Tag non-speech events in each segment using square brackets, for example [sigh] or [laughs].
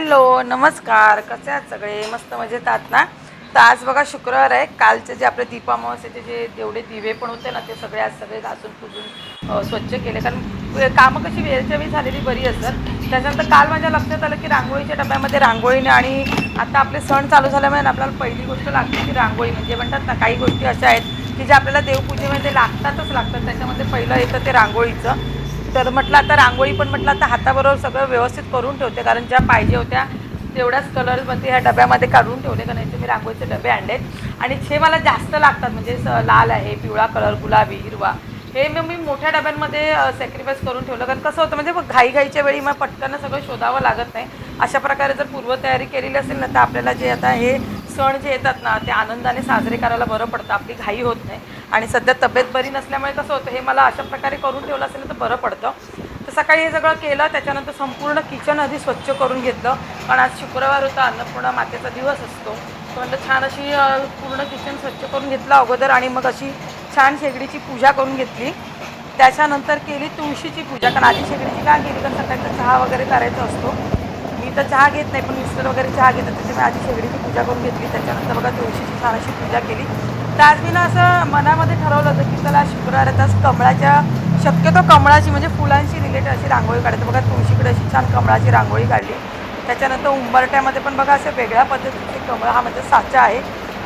Hello नमस्कार. कसे आहात सगळे? मस्त मजेत आहात ना? तर आज बघा शुक्रवार आहे. कालचे जे आपले दीपामावस्याचे जे जेवढे दिवे पण होते ना ते सगळे आज सगळे घासून पुजून स्वच्छ केले. कारण कामं कशी वेळच्या वेळी झालेली बरी असतात. त्याच्यानंतर काल माझ्या लक्षात आलं की रांगोळीच्या डब्यामध्ये रांगोळीने आणि आता आपले सण चालू झाल्यामुळे ना आपल्याला पहिली गोष्ट लागते की रांगोळी. म्हणजे म्हणतात ना काही गोष्टी अशा आहेत की ज्या आपल्याला देवपूजेमध्ये लागतातच लागतात. त्याच्यामध्ये पहिलं येतं ते रांगोळीचं. तर म्हटलं आता रांगोळी पण म्हटलं आता हाताबरोबर सगळं व्यवस्थित करून ठेवते कारण ज्या पाहिजे होत्या तेवढ्याच कलरमध्ये ह्या डब्यामध्ये काढून ठेवले का नाही तर मी रांगोळीचे डबे आणलेत. आणि जे मला जास्त लागतात म्हणजे स- लाल आहे पिवळा कलर गुलाबी हिरवा. हे मग मी मोठ्या डब्यांमध्ये सॅक्रिफाईस करून ठेवलं कारण कसं होतं म्हणजे मग घाईघाईच्या वेळी मग पटकन सगळं शोधावं लागत नाही. अशा प्रकारे जर पूर्वतयारी केलेली असेल ना तर आपल्याला जे आता हे सण जे येतात ना ते आनंदाने साजरे करायला बरं पडतं आपली घाई होत नाही. आणि सध्या तब्येत बरी नसल्यामुळे कसं होतं हे मला अशा प्रकारे करून ठेवलं असेल तर बरं पडतं. तर सकाळी हे सगळं केलं त्याच्यानंतर संपूर्ण किचन आधी स्वच्छ करून घेतलं. कारण आज शुक्रवार होता अन्नपूर्णा मातेचा दिवस असतो. तर म्हटलं छान अशी पूर्ण किचन स्वच्छ करून घेतलं अगोदर आणि मग अशी छान शेगडीची पूजा करून घेतली. त्याच्यानंतर केली तुळशीची पूजा कारण आधी शेगडीची का केली कारण सकाळचा चहा वगैरे करायचा असतो. मी तर चहा घेत नाही पण मिस्टर वगैरे चहा घेतात त्याच्यामुळे आधी शेगडीची पूजा करून घेतली. त्याच्यानंतर बघा तुळशीची छान अशी पूजा केली. तर आज मी ना असं मनामध्ये ठरवलं होतं की चला शुक्रवार आहे कमळाच्या शक्यतो कमळाची म्हणजे फुलांशी रिलेटेड अशी रांगोळी काढते. बघा तुळशीकडे अशी छान कमळाची रांगोळी काढली. त्याच्यानंतर उंबरट्यामध्ये पण बघा असं वेगळ्या पद्धतीचे कमळ हा म्हणजे साचा आहे.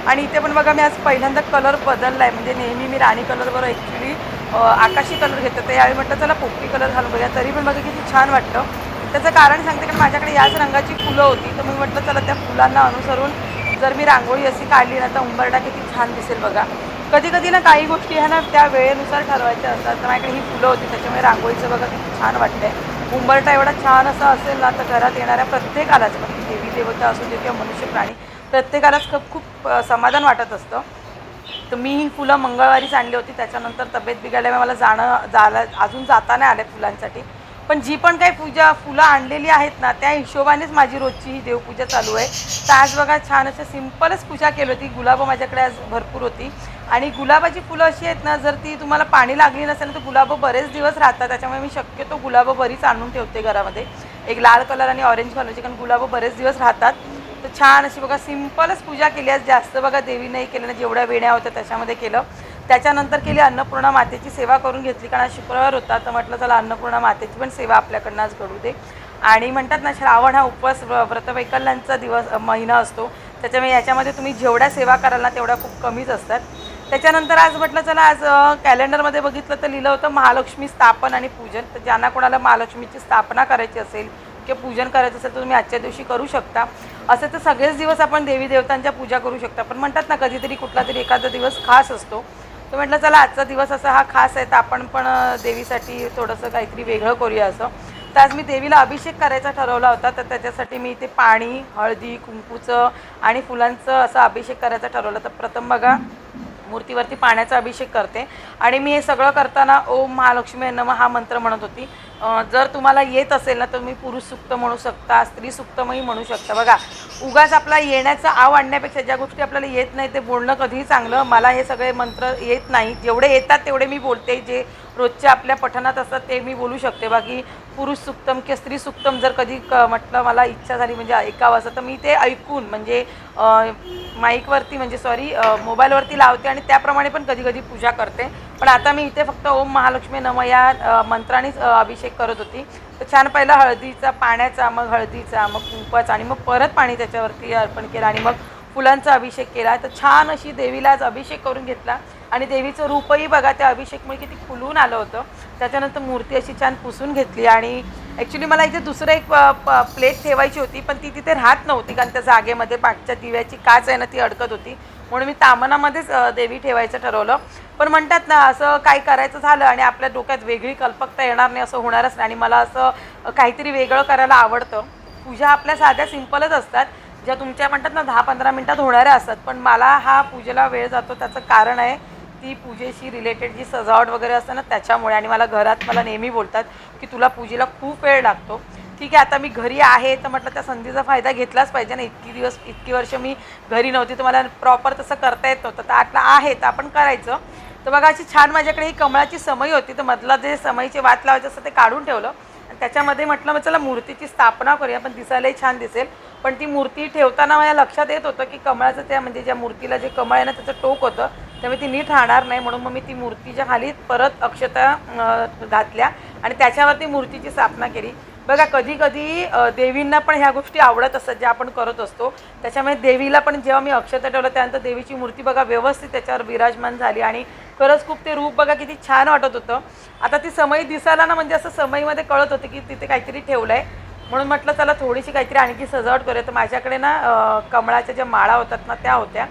आणि इथे पण बघा मी आज पहिल्यांदा कलर बदलला आहे म्हणजे नेहमी मी राणी कलरवर ॲक्च्युली आकाशी कलर घेतो. तर यावेळी म्हटलं चला पोपटी कलर घालून बघा तरी पण बघा किती छान वाटतं त्याचं कारण सांगते कारण माझ्याकडे याच रंगाची फुलं होती. तर मी म्हटलं चला त्या फुलांना अनुसरून जर मी रांगोळी अशी काढली ना तर उंबरडा किती छान दिसेल बघा. कधी कधी ना काही गोष्टी ह्या ना त्या वेळेनुसार ठरवायच्या असतात. तर माझ्याकडे ही फुलं होती त्याच्यामुळे रांगोळीचं बघा किती छान वाटतंय. उंबरटा एवढा छान असा असेल ना तर घरात येणाऱ्या प्रत्येकालाच म्हणजे देवी देवता असू दे किंवा मनुष्य प्राणी प्रत्येकालाच खूप खूप समाधान वाटत असतं. तर मी ही फुलं मंगळवारीच आणली होती. त्याच्यानंतर तब्येत बिघडल्यामुळे मला जाणं जायला अजून जाता नाही आल्या फुलांसाठी. पण जी पण काही पूजा फुलं आणलेली आहेत ना त्या हिशोबानेच माझी रोजची ही देवपूजा चालू आहे. तर आज बघा छान असं सिम्पलच पूजा केली होती. गुलाबं माझ्याकडे आज भरपूर होती. आणि गुलाबाची फुलं अशी आहेत ना जर ती तुम्हाला पाणी लागली नसेल तर गुलाबं बरेच दिवस राहतात. त्याच्यामुळे मी शक्यतो गुलाबं बरीच आणून ठेवते घरामध्ये. एक लाल कलर आणि ऑरेंज कलरची कारण गुलाबं बरेच दिवस राहतात. तर छान अशी बघा सिम्पलच पूजा केली. आज जास्त बघा देवी नाही केलं ना जेवढ्या वेण्या होत्या त्याच्यामध्ये केलं. त्याच्यानंतर केली अन्नपूर्णा मातेची सेवा करून घेतली कारण आज शुक्रवार होता तर म्हटलं चला अन्नपूर्णा मातेची पण सेवा आपल्याकडनं आज घडू दे. आणि म्हणतात ना श्रावण हा उपवास व्रतवैकल्यांचा दिवस महिना असतो. त्याच्यामुळे याच्यामध्ये तुम्ही जेवढ्या सेवा कराल ना तेवढ्या खूप कमीच असतात. त्याच्यानंतर आज म्हटलं चला आज कॅलेंडरमध्ये बघितलं तर लिहिलं होतं महालक्ष्मी स्थापन आणि पूजन. तर ज्यांना कोणाला महालक्ष्मीची स्थापना करायची असेल किंवा पूजन करायचं असेल तर तुम्ही आजच्या दिवशी करू शकता. असे तर सगळेच दिवस आपण देवी देवतांच्या पूजा करू शकता. पण म्हणतात ना कधीतरी कुठला तरी एखादा दिवस खास असतो. तर म्हटलं चला आजचा दिवस असा हा खास आहे तर आपण पण देवीसाठी थोडंसं काहीतरी वेगळं करूया असं. तर आज मी देवीला अभिषेक करायचा ठरवला होता तर त्याच्यासाठी मी इथे पाणी हळदी कुंकूचं आणि फुलांचं असं अभिषेक करायचा ठरवलं. तर प्रथम बघा मूर्तीवरती पाण्याचा अभिषेक करते. आणि मी हे सगळं करताना ओम महालक्ष्मी नम हा मंत्र म्हणत होती. जर तुम्हाला येत असेल ना तर तुम्ही पुरुष सुक्त म्हणू शकता स्त्री सुक्तमही म्हणू शकता. बघा उगाच आपला येण्याचा आव आणण्यापेक्षा ज्या गोष्टी आपल्याला येत नाही ते बोलणं कधीही चांगलं. मला हे सगळे मंत्र येत नाही. जेवढे येतात तेवढे मी बोलते. जे रोजच्या आपल्या पठणात असतात ते मी बोलू शकते. बाकी पुरुष सुक्तम किंवा स्त्री सुक्तम जर कधी क म्हटलं मला इच्छा झाली म्हणजे ऐकावं असं तर मी ते ऐकून म्हणजे माईकवरती म्हणजे सॉरी मोबाईलवरती लावते आणि त्याप्रमाणे पण कधी कधी पूजा करते. पण आता मी इथे फक्त ओम महालक्ष्मी नम या मंत्रानेच अभिषेक करत होती. छान पहिला हळदीचा पाण्याचा मग हळदीचा मग कुंकवाचा आणि मग परत पाणी त्याच्यावरती अर्पण केलं आणि मग फुलांचा अभिषेक केला. तर छान अशी देवीला आज अभिषेक करून घेतला. आणि देवीचं रूपही बघा त्या अभिषेकमुळे किती खुलून आलं होतं. त्याच्यानंतर मूर्ती अशी छान पुसून घेतली आणि ॲक्च्युली मला इथे दुसरं एक प्लेट ठेवायची होती पण ती तिथे राहत नव्हती कारण त्या जागेमध्ये पाठच्या दिव्याची काच आहे ना ती अडकत होती. म्हणून मी तामनामध्येच देवी ठेवायचं ठरवलं. पण म्हणतात ना असं काय करायचं झालं आणि आपल्या डोक्यात वेगळी कल्पकता येणार नाही असं होणारच नाही. आणि मला असं काहीतरी वेगळं करायला आवडतं. पूजा आपल्या साध्या सिंपलच असतात. ज्या तुमच्या म्हणतात ना दहा पंधरा मिनटात होणाऱ्या असतात. पण मला हा पूजेला वेळ जातो त्याचं कारण आहे ती पूजेशी रिलेटेड जी सजावट वगैरे असते ना त्याच्यामुळे आणि मला घरात मला नेहमी बोलतात की तुला पूजेला खूप वेळ लागतो. ठीक आहे आता मी घरी आहे तर म्हटलं त्या संधीचा फायदा घेतलाच पाहिजे ना. इतकी दिवस इतकी वर्ष मी घरी नव्हती तर मला प्रॉपर तसं करता येत नव्हतं. तर आता आहे तर आपण करायचं. तर बघा अशी छान माझ्याकडे ही कमळाची समई होती तर मधला जे समईचे वात लावायचं असतं ते काढून ठेवलं. आणि त्याच्यामध्ये म्हटलं मग चला मूर्तीची स्थापना करूया पण दिसायलाही छान दिसेल. पण ती मूर्ती ठेवताना माझ्या लक्षात येत होतं की कमळाचं त्या म्हणजे ज्या मूर्तीला जे कमळ आहे ना त्याचं टोक होतं. त्यामुळे ती नीट राहणार नाही म्हणून मग मी ती मूर्तीच्या खाली परत अक्षता घातल्या आणि त्याच्यावरती मूर्तीची स्थापना केली. बघा कधी कधी देवींना पण ह्या गोष्टी आवडत असतात ज्या आपण करत असतो. त्याच्यामुळे देवीला पण जेव्हा मी अक्षता ठेवलं त्यानंतर देवीची मूर्ती बघा व्यवस्थित त्याच्यावर विराजमान झाली आणि खरंच खूप ते रूप बघा किती छान वाटत होतं. आता ती समई दिसायला ना म्हणजे असं समईमध्ये कळत होतं की तिथे काहीतरी ठेवलं आहे म्हणून म्हटलं चला थोडीशी काहीतरी आणखी सजावट करूया. तर माझ्याकडे ना कमळाच्या ज्या माळा होतात ना त्या होत्या.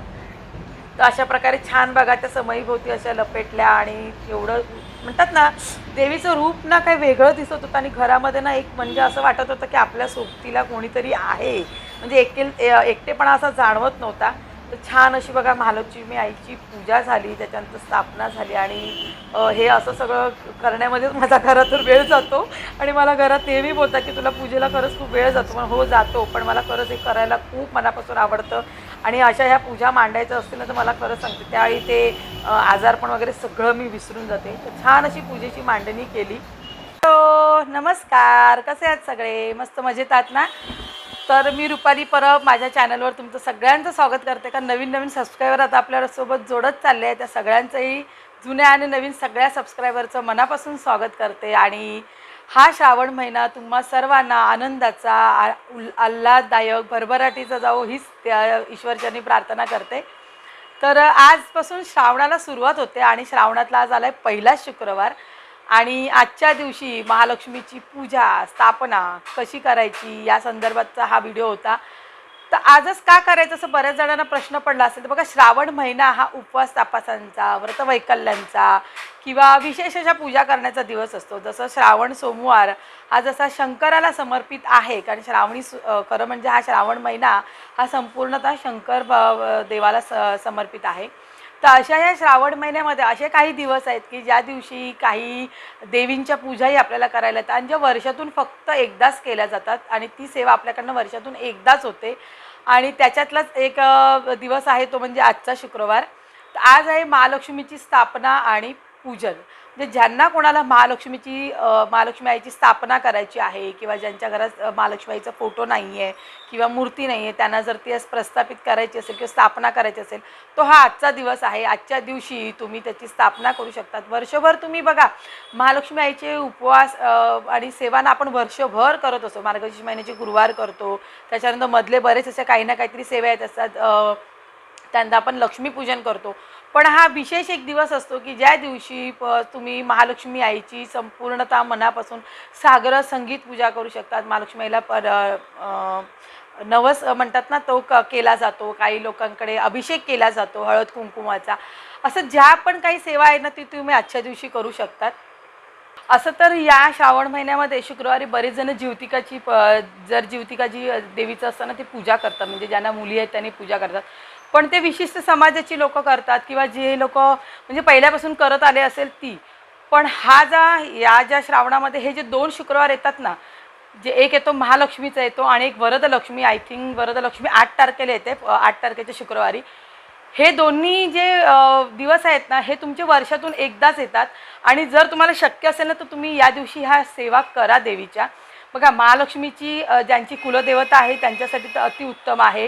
तर अशा प्रकारे छान बघा त्या समयीभोवती अशा लपेटल्या आणि एवढं म्हणतात ना देवीचं रूप ना काही वेगळं दिसत होतं आणि घरामध्ये ना एक म्हणजे असं वाटत होतं की आपल्या सोबतीला कोणीतरी आहे. म्हणजे एकेल एकटेपणा असा जाणवत नव्हता. तर छान अशी बघा महालक्ष्मी आईची पूजा झाली त्याच्यानंतर स्थापना झाली आणि हे असं सगळं करण्यामध्येच माझा घरातून वेळ जातो आणि मला घरात नेहमी बोलतात की तुला पूजेला खरंच खूप वेळ जातो. पण हो जातो. पण मला खरंच हे करायला खूप मनापासून आवडतं. आणि अशा ह्या पूजा मांडायच्या असतील ना तर मला खरं सांगते त्यावेळी ते आजारपण वगैरे सगळं मी विसरून जाते. तर छान अशी पूजेची मांडणी केली. हॅलो नमस्कार. कसे आहेत सगळे? मस्त मजेत आहात ना? तर मी रुपाली परब माझ्या चॅनलवर तुमचं सगळ्यांचं स्वागत करते. का नवीन नवीन सबस्क्रायबर आता आपल्यासोबत जोडत चालले आहे त्या सगळ्यांचंही जुन्या आणि नवीन सगळ्या सबस्क्रायबरचं मनापासून स्वागत करते. आणि हा श्रावण महिना तुम्हा सर्वांना आनंदाचा आ- आल्हाददायक भरभराटीचा जावो हीच त्या ईश्वरचरणी प्रार्थना करते. तर आजपासून श्रावणाला सुरुवात होते आणि श्रावणातला आज आला आहे पहिलाच शुक्रवार. आणि आजच्या दिवशी महालक्ष्मीची पूजा स्थापना कशी करायची या संदर्भातचा हा व्हिडिओ होता. तर आजच का करायचं असं बऱ्याच जणांना प्रश्न पडला असेल. तर बघा श्रावण महिना हा उपवास तापासांचा व्रतवैकल्यांचा किंवा विशेष अशा पूजा करण्याचा दिवस असतो. जसं श्रावण सोमवार हा जसा शंकराला समर्पित आहे कारण श्रावणी सु- खरं म्हणजे हा श्रावण महिना हा संपूर्णतः शंकर ब- देवाला स समर्पित आहे. तर अशा या श्रावण महिन्यामध्ये असे काही दिवस आहेत की ज्या दिवशी काही देवींच्या पूजाही आपल्याला करायला येतात आणि ज्या वर्षातून फक्त एकदाच केल्या जातात आणि ती सेवा आपल्याकडनं वर्षातून एकदाच होते. आणि त्याच्यातलाच एक दिवस आहे तो म्हणजे आजचा शुक्रवार. तर आज आहे महालक्ष्मीची स्थापना आणि पूजन. म्हणजे ज्यांना कोणाला महालक्ष्मीची महालक्ष्मी आईची स्थापना करायची आहे किंवा ज्यांच्या घरात महालक्ष्मी आईचा फोटो नाही आहे किंवा मूर्ती नाही आहे त्यांना जर ती प्रस्थापित करायची असेल किंवा स्थापना करायची असेल तो हा आजचा दिवस आहे. आजच्या दिवशी तुम्ही त्याची स्थापना करू शकतात. वर्षभर तुम्ही बघा महालक्ष्मी आईचे उपवास आणि सेवाना आपण वर्षभर करत असतो. मार्गशीर्ष महिन्याचे गुरुवार करतो. त्याच्यानंतर मधले बरेच असे काही ना काहीतरी सेवा येत असतात. त्यांना आपण लक्ष्मीपूजन करतो. पण हा विशेष एक दिवस असतो की ज्या दिवशी प तुम्ही महालक्ष्मी आईची संपूर्णता मनापासून सागर संगीत पूजा करू शकतात. महालक्ष्मी आईला पर नवस म्हणतात ना तो क केला जातो. काही लोकांकडे अभिषेक केला जातो हळद कुंकुमाचा. असं ज्या पण काही सेवा आहे ना ती तुम्ही आजच्या दिवशी करू शकतात. असं तर या श्रावण महिन्यामध्ये शुक्रवारी बरेच जण ज्योतिकाची प जर ज्योतिकाची देवीचं असताना ते पूजा करतात. म्हणजे ज्यांना मुली आहेत त्यांनी पूजा करतात. पण ते विशिष्ट समाजाची लोक करतात किंवा जे लोक म्हणजे पहिल्यापासून करत आले असेल ती. पण हा जा या ज्या श्रावणामध्ये हे जे दोन शुक्रवार येतात ना जे एक येतो महालक्ष्मीचा येतो आणि एक वरदलक्ष्मी आय थिंक वरदलक्ष्मी आठ तारखेला येते आठ तारखेच्या शुक्रवारी. हे दोन्ही जे दिवस आहेत ना हे तुमचे वर्षातून एकदाच येतात. आणि जर तुम्हाला शक्य असेल ना तर तुम्ही या दिवशी ह्या सेवा करा देवीच्या. बघा महालक्ष्मीची ज्यांची कुलदेवता आहे त्यांच्यासाठी तर अतिउत्तम आहे.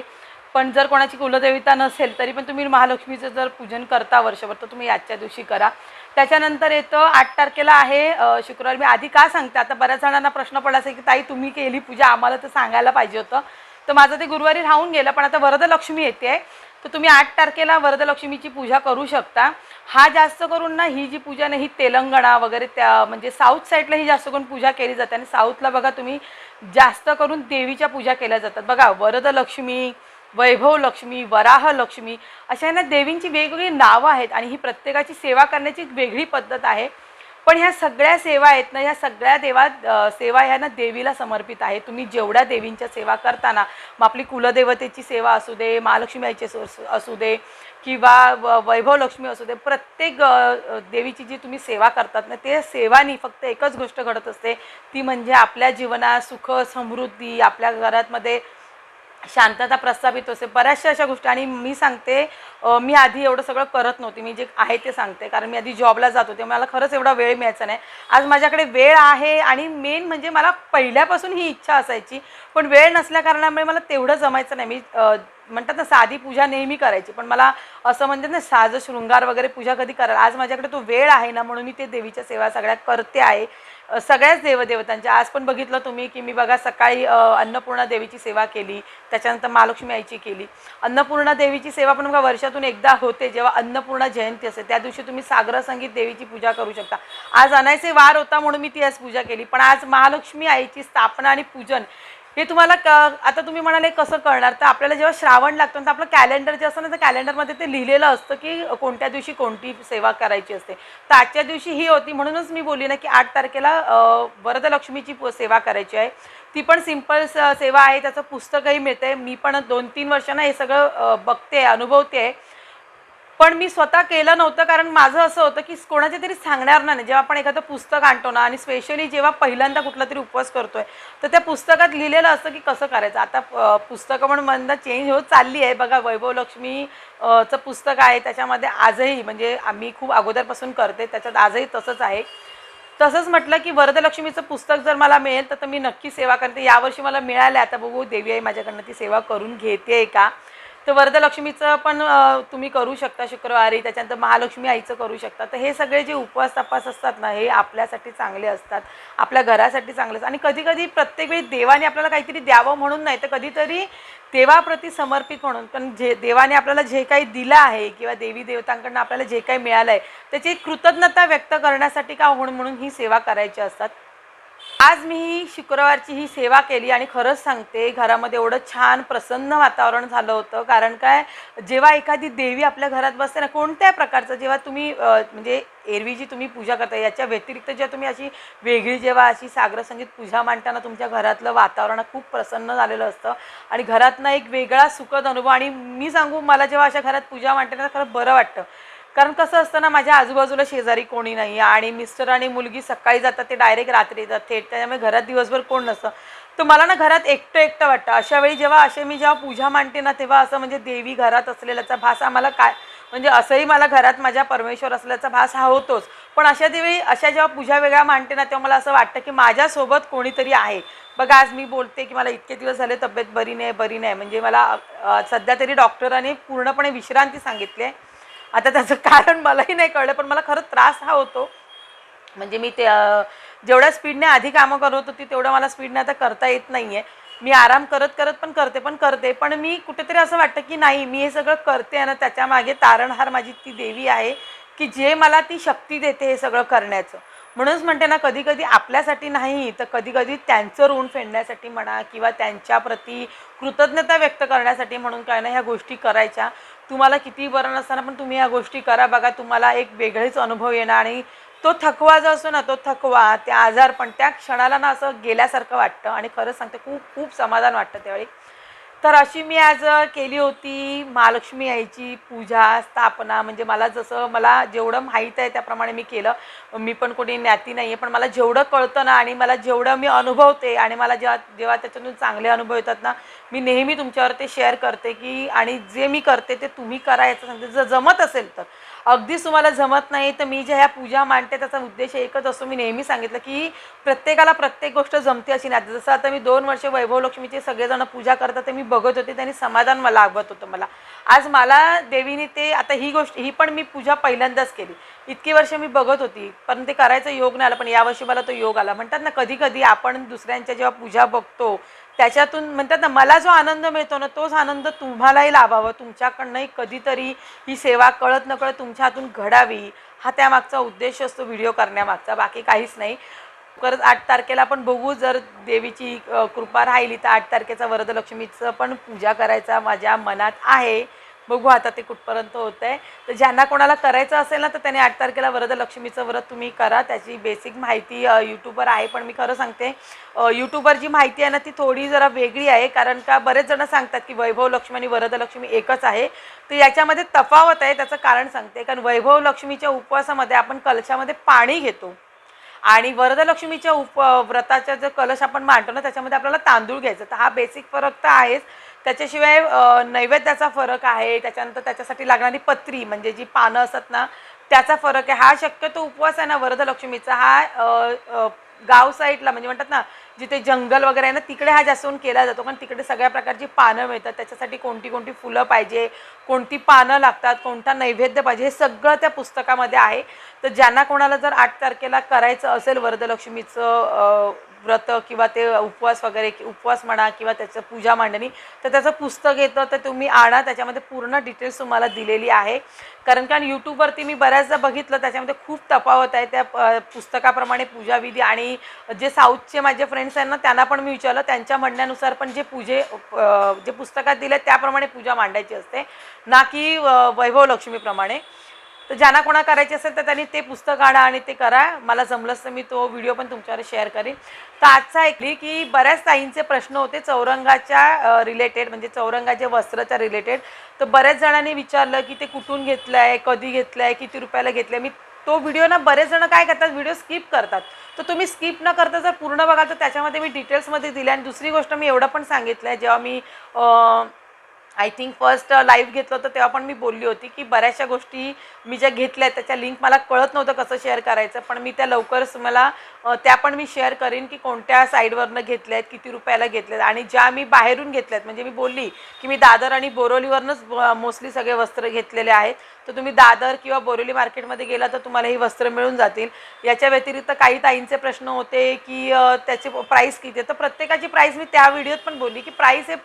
पण जर कोणाची कुलदेवता नसेल तरी पण तुम्ही महालक्ष्मीचं जर पूजन करता वर्षभर तर तुम्ही आजच्या दिवशी करा. त्याच्यानंतर येतं आठ तारखेला आहे शुक्रवारी शुक्रवार. मी आधी का सांगते आता बऱ्याच जणांना प्रश्न पडला असेल की ताई तुम्ही केली पूजा? आम्हाला तर सांगायला पाहिजे होतं. तर माझं ते गुरुवारी राहून गेलं पण आता वरदलक्ष्मी येते. तर तुम्ही आठ तारखेला वरदलक्ष्मीची पूजा करू शकता. हा जास्त करून ना ही जी पूजा नाही ही तेलंगणा वगैरे त्या म्हणजे साऊथ साईडला ही जास्त करून पूजा केली जाते. आणि साऊथला बघा तुम्ही जास्त करून देवीच्या पूजा केल्या जातात. बघा वरदलक्ष्मी वैभव लक्ष्मी वराह लक्ष्मी अशा यांना देवींची वेगवेगळी नावं आहेत आणि ही प्रत्येकाची सेवा करण्याची एक वेगळी पद्धत आहे. पण ह्या सगळ्या सेवा आहेत ना ह्या सगळ्या देवा सेवा ह्या ना देवीला समर्पित आहे तुम्ही जेवढ्या देवींच्या सेवा करताना मग आपली कुलदेवतेची सेवा असू दे महालक्ष्मी आईची असू दे किंवा व- वैभव लक्ष्मी असू दे प्रत्येक देवीची जी तुम्ही सेवा करतात ना ते सेवानी फक्त एकच गोष्ट घडत असते. ती म्हणजे आपल्या जीवनात सुख समृद्धी आपल्या घरातमध्ये शांतता प्रस्थापित असते बऱ्याचशा अशा गोष्टी. आणि मी सांगते मी आधी एवढं सगळं करत नव्हती. मी जे आहे ते सांगते. कारण मी आधी जॉबला जात होते. मला खरंच एवढा वेळ मिळायचा नाही. आज माझ्याकडे वेळ आहे आणि मेन म्हणजे मला पहिल्यापासून ही इच्छा असायची. पण वेळ नसल्या कारणामुळे मला तेवढं जमायचं नाही. मी म्हणतात ना साधी पूजा नेहमी करायची. पण मला असं म्हणतात ना साज शृंगार वगैरे पूजा कधी करायला. आज माझ्याकडे तो वेळ आहे ना म्हणून मी ते देवीच्या सेवा सगळ्या करते आहे. सगळ्याच देवदेवतांच्या. आज पण बघितलं तुम्ही की मी बघा सकाळी अन्नपूर्णा देवीची सेवा केली. त्याच्यानंतर महालक्ष्मी आईची केली. अन्नपूर्णा देवीची सेवा पण बघा वर्षातून एकदा होते. जेव्हा अन्नपूर्णा जयंती असते त्या दिवशी तुम्ही सागर संगीत देवीची पूजा करू शकता. आज अनायसे वार होता म्हणून मी ती आज पूजा केली. पण आज महालक्ष्मी आईची स्थापना आणि पूजन हे तुम्हाला क आता तुम्ही म्हणाले कसं कळणार? तर आपल्याला जेव्हा श्रावण लागतो ना तर आपलं कॅलेंडर जे असतं ना तर कॅलेंडरमध्ये ते लिहिलेलं असतं की कोणत्या दिवशी कोणती सेवा करायची असते. तर आजच्या दिवशी ही होती म्हणूनच मी बोलली ना की आठ तारखेला वरदलक्ष्मीची सेवा करायची आहे. ती पण सिंपल सेवा आहे त्याचं पुस्तकही मिळतं आहे मी पण दोन तीन वर्षांना हे सगळं बघते बघते अनुभवते. आहे पण मी स्वतः केलं नव्हतं कारण माझं असं होतं की कोणाच्या तरी सांगणार नाही. जेव्हा आपण एखादं पुस्तक आणतो ना आणि स्पेशली जेव्हा पहिल्यांदा कुठला तरी उपवास करतोय तर त्या पुस्तकात लिहिलेलं असतं की कसं करायचं. आता पुस्तकं पण मंद चेंज होत चालली आहे. बघा वैभव लक्ष्मी चं पुस्तक आहे. त्याच्यामध्ये आजही म्हणजे आम्ही खूप अगोदरपासून करते. त्याच्यात आजही तसंच आहे. तसंच म्हटलं की वरदलक्ष्मीचं पुस्तक जर मला मिळेल तर तर मी नक्की सेवा करते. यावर्षी मला मिळालं आता बघू देवी आई माझ्याकडनं ती सेवा करून घेते का? तर वरदलक्ष्मीचं पण तुम्ही करू शकता शुक्रवारी त्याच्यानंतर महालक्ष्मी आईचं करू शकता. तर हे सगळे जे उपवास तपास असतात ना हे आपल्यासाठी चांगले असतात आपल्या घरासाठी चांगले असतात. आणि कधीकधी प्रत्येक वेळी देवाने आपल्याला काहीतरी द्यावं म्हणून नाही तर कधीतरी देवाप्रती समर्पित म्हणून. पण जे देवाने आपल्याला जे काही दिलं आहे किंवा देवी देवतांकडनं आपल्याला जे काही मिळालं आहे त्याची कृतज्ञता व्यक्त करण्यासाठी का होण म्हणून ही सेवा करायची असतात. आज मी ही शुक्रवारची ही सेवा केली आणि खरंच सांगते घरामध्ये एवढं छान प्रसन्न वातावरण झालं होतं. कारण काय जेव्हा एखादी देवी आपल्या घरात बसते ना कोणत्या प्रकारचं जेव्हा तुम्ही म्हणजे एरवी जी तुम्ही पूजा करता याच्या व्यतिरिक्त जेव्हा तुम्ही अशी वेगळी जेव्हा अशी सागरसंगीत पूजा मांडताना तुमच्या घरातलं वातावरण खूप प्रसन्न झालेलं असतं. आणि घरातनं एक वेगळा सुखद अनुभव आणि मी सांगू मला जेव्हा अशा घरात पूजा मांडते ना खरं बरं वाटतं. कारण कसं असतं ना माझ्या आजूबाजूला शेजारी कोणी नाही आणि मिस्टर आणि मुलगी सकाळी जातात ते डायरेक्ट रात्री येतात थेट त्याच्यामुळे घरात दिवसभर कोण नसतं. तर मला ना घरात एकटं एकटं वाटतं. अशा वेळी जेव्हा असे मी जेव्हा पूजा मांडते ना तेव्हा असं म्हणजे देवी घरात असलेल्याचा भास आम्हाला काय म्हणजे असंही मला घरात माझ्या परमेश्वर असल्याचा भास हा होतोच. पण अशा वेळी अशा जेव्हा पूजा वेगळ्या मांडते ना तेव्हा मला असं वाटतं की माझ्यासोबत कोणीतरी आहे. बघा आज मी बोलते की मला इतके दिवस झाले तब्येत बरी नाही बरी नाही. म्हणजे मला सध्या तरी डॉक्टरांनी पूर्णपणे विश्रांती सांगितली आहे. आता त्याचं कारण मलाही नाही कळलं पण मला खरंच त्रास हा होतो. म्हणजे मी ते जेवढ्या स्पीडने आधी कामं करत होती तेवढं मला स्पीडने आता करता येत नाही आहे मी आराम करत करत पण करते पण करते. पण मी कुठेतरी असं वाटतं की नाही मी हे सगळं करते आणि त्याच्यामागे तारणहार माझी ती देवी आहे की जे मला ती शक्ती देते हे सगळं करण्याचं. म्हणूनच म्हणते ना कधी कधी आपल्यासाठी नाही तर कधी कधी त्यांचं ऋण फेडण्यासाठी म्हणा किंवा त्यांच्याप्रती कृतज्ञता व्यक्त करण्यासाठी म्हणून काय ना ह्या गोष्टी करायच्या. तुम्हाला किती बरं नसताना पण तुम्ही ह्या गोष्टी करा. बघा तुम्हाला एक वेगळेच अनुभव येणार आणि तो थकवा जो असतो ना तो थकवा त्या आजार पण त्या क्षणाला ना असं गेल्यासारखं वाटतं आणि खरंच सांगते खूप खूप समाधान वाटतं त्यावेळी. तर अशी मी आज केली होती महालक्ष्मी आईची पूजा स्थापना. म्हणजे मला जसं मला जेवढं माहीत आहे त्याप्रमाणे मी केलं. मी पण कोणी ज्ञाती नाही आहे पण मला जेवढं कळतं ना आणि मला जेवढं मी अनुभवते आणि मला जेव्हा जेव्हा त्याच्यातून चांगले अनुभव येतात ना मी नेहमी तुमच्यावर ते शेअर करते की आणि जे मी करते ते तुम्ही करा याचं सांगते. जर जमत असेल तर. अगदीच तुम्हाला जमत नाही तर मी ज्या ह्या पूजा मांडते त्याचा उद्देश एकच असतो. मी नेहमी सांगितलं की प्रत्येकाला प्रत्येक गोष्ट जमते अशी नाही. जसं आता मी दोन वर्ष वैभव लक्ष्मीचे सगळेजण पूजा करतात ते मी बघत होते त्यांनी समाधान मला लागवत होतं मला. आज मला देवीने ते आता ही गोष्ट ही पण मी पूजा पहिल्यांदाच केली. इतकी वर्ष मी बघत होती पण ते करायचं योग नाही आला. पण यावर्षी मला तो योग आला. म्हणतात ना कधी कधी आपण दुसऱ्यांच्या जेव्हा पूजा बघतो त्याच्यातून म्हणतात ना मला जो आनंद मिळतो ना तोच आनंद तुम्हालाही लाभावा. तुमच्याकडनंही कधीतरी ही सेवा कळत नकळत तुमच्या हातून घडावी. हा त्यामागचा उद्देश असतो व्हिडिओ करण्यामागचा बाकी काहीच नाही. परत आठ तारखेला आपण बघू जर देवीची कृपा राहिली तर आठ तारखेचा वरदलक्ष्मीचं पण पूजा करायचा माझ्या मनात आहे. बघू आता ते कुठपर्यंत होत आहे तर ज्यांना कोणाला करायचं असेल ना तर त्याने आठ तारखेला वरदलक्ष्मीचं व्रत तुम्ही करा. त्याची बेसिक माहिती यूट्यूबवर आहे पण मी खरं सांगते यूट्यूबवर जी माहिती आहे ना ती थोडी जरा वेगळी आहे. कारण का बरेच जण सांगतात की वैभव लक्ष्मी आणि वरदलक्ष्मी एकच आहे. तर याच्यामध्ये तफावत आहे त्याचं कारण सांगते. कारण वैभव लक्ष्मीच्या उपवासामध्ये आपण कलशामध्ये पाणी घेतो. आणि वरदलक्ष्मीच्या उप व्रताचा जो कलश आपण मांडतो ना त्याच्यामध्ये आपल्याला तांदूळ घ्यायचं. तर हा बेसिक फरक तर आहेच. त्याच्याशिवाय नैवेद्याचा फरक आहे. त्याच्यानंतर त्याच्यासाठी लागणारी पत्री म्हणजे जी पानं असतात ना त्याचा फरक आहे. हा शक्यतो उपवास आहे ना वरदलक्ष्मीचा. हा गाव साईडला म्हणजे म्हणतात ना जिथे जंगल वगैरे आहे ना तिकडे हा जास्त केला जातो. कारण तिकडे सगळ्या प्रकारची पानं मिळतात. त्याच्यासाठी कोणती कोणती फुलं पाहिजे कोणती पानं लागतात कोणता नैवेद्य पाहिजे हे सगळं त्या पुस्तकामध्ये आहे. तर ज्यांना कोणाला जर आठ तारखेला करायचं असेल वरदलक्ष्मीचं व्रत किंवा ते उपवास वगैरे उपवास म्हणा किंवा त्याचं पूजा मांडणी तर त्याचं पुस्तक येतं तर तुम्ही आणा. त्याच्यामध्ये पूर्ण डिटेल्स तुम्हाला दिलेली आहे. कारण कारण यूट्यूबवरती मी बऱ्याचदा बघितलं त्याच्यामध्ये खूप तफावत आहे. त्या पुस्तकाप्रमाणे पूजाविधी आणि जे साऊथचे माझे फ्रेंड्स आहेत ना त्यांना पण मी विचारलं. त्यांच्या म्हणण्यानुसार पण जे पूजे जे पुस्तकात दिले त्याप्रमाणे पूजा मांडायची असते. ना की वैभव लक्ष्मीप्रमाणे. तर ज्यांना कोणा करायचे असेल तर त्यांनी ते पुस्तक आणा आणि ते करा. मला जमलंच तर मी तो व्हिडिओ पण तुमच्यावर शेअर करेन. तर आजचा ऐकली की बऱ्याच ताईंचे प्रश्न होते चौरंगाच्या रिलेटेड म्हणजे चौरंगाच्या वस्त्राच्या रिलेटेड तर बऱ्याच जणांनी विचारलं की ते कुठून घेतलं आहे कधी घेतलं आहे किती रुपयाला घेतलं आहे मी तो व्हिडिओ ना बरेच जण काय करतात व्हिडिओ स्किप करतात. तर तुम्ही स्किप न करता जर पूर्ण बघाल तर त्याच्यामध्ये मी डिटेल्समध्ये दिले आणि दुसरी गोष्ट मी एवढं पण सांगितलं आहे जेव्हा मी आय थिंक फर्स्ट लाईव्ह घेतलं होतं तेव्हा पण मी बोलली होती की बऱ्याचशा गोष्टी मी ज्या घेतल्या आहेत त्याच्या लिंक मला कळत नव्हतं कसं शेअर करायचं पण मी त्या लवकरच मला त्या पण मी शेअर करीन की कोणत्या साईडवरनं घेतल्या आहेत किती रुपयाला घेतल्यात आणि ज्या मी बाहेरून घेतल्यात म्हणजे मी बोलली की मी दादर आणि बोरोलीवरनंच मोस्टली सगळे वस्त्र घेतलेले आहेत. तर तुम्ही दादर किंवा बोरोली मार्केटमध्ये गेला तर तुम्हाला ही वस्त्र मिळून जातील. याच्या व्यतिरिक्त काही ताईंचे प्रश्न होते की त्याचे प्राईस किती आहे? तर प्रत्येकाची प्राईस मी त्या व्हिडिओत पण बोलली की प्राईस हे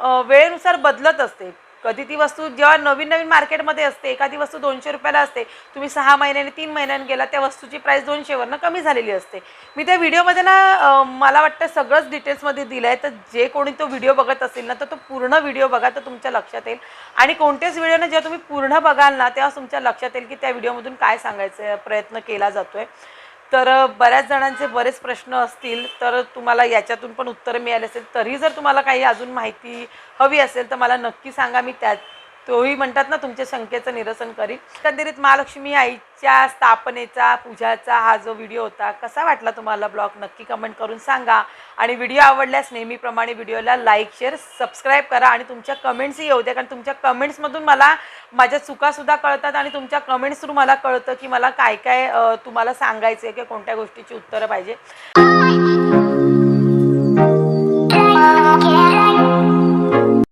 वेळेनुसार बदलत असते. कधी ती वस्तू जेव्हा नवीन नवीन मार्केटमध्ये असते एखादी वस्तू दोनशे रुपयाला असते तुम्ही सहा महिन्याने तीन महिन्याने गेला त्या वस्तूची प्राईस दोनशेवरनं कमी झालेली असते. मी त्या व्हिडिओमध्ये ना मला वाटतं सगळंच डिटेल्समध्ये दिलं आहे तर जे कोणी तो व्हिडिओ बघत असेल ना तर तो पूर्ण व्हिडिओ बघा तर तुमच्या लक्षात येईल. आणि कोणत्याच व्हिडिओनं जेव्हा तुम्ही पूर्ण बघाल ना तेव्हा तुमच्या लक्षात येईल की त्या व्हिडिओमधून काय सांगायचं प्रयत्न केला जातो आहे तर बऱ्याच जणांचे बरेच प्रश्न असतील तर तुम्हाला याच्यातून पण उत्तरं मिळाली असेल तरी जर तुम्हाला काही अजून माहिती हवी असेल तर मला नक्की सांगा मी त्या तोही म्हणतात ना तुमच्या शंकेचं निरसन करीन. एकंदरीत महालक्ष्मी आईच्या स्थापनेचा पूजाचा हा जो व्हिडिओ होता कसा वाटला तुम्हाला ब्लॉग? नक्की कमेंट करून सांगा. आणि व्हिडिओ आवडल्यास नेहमीप्रमाणे व्हिडिओला लाईक शेअर सबस्क्राईब करा आणि तुमच्या कमेंट्सही येऊ द्या. कारण तुमच्या कमेंट्समधून मला माझ्या चुकासुद्धा कळतात आणि तुमच्या कमेंट्स थ्रू मला कळतं की मला काय काय तुम्हाला सांगायचं आहे किंवा कोणत्या गोष्टीची उत्तरं पाहिजे. [laughs]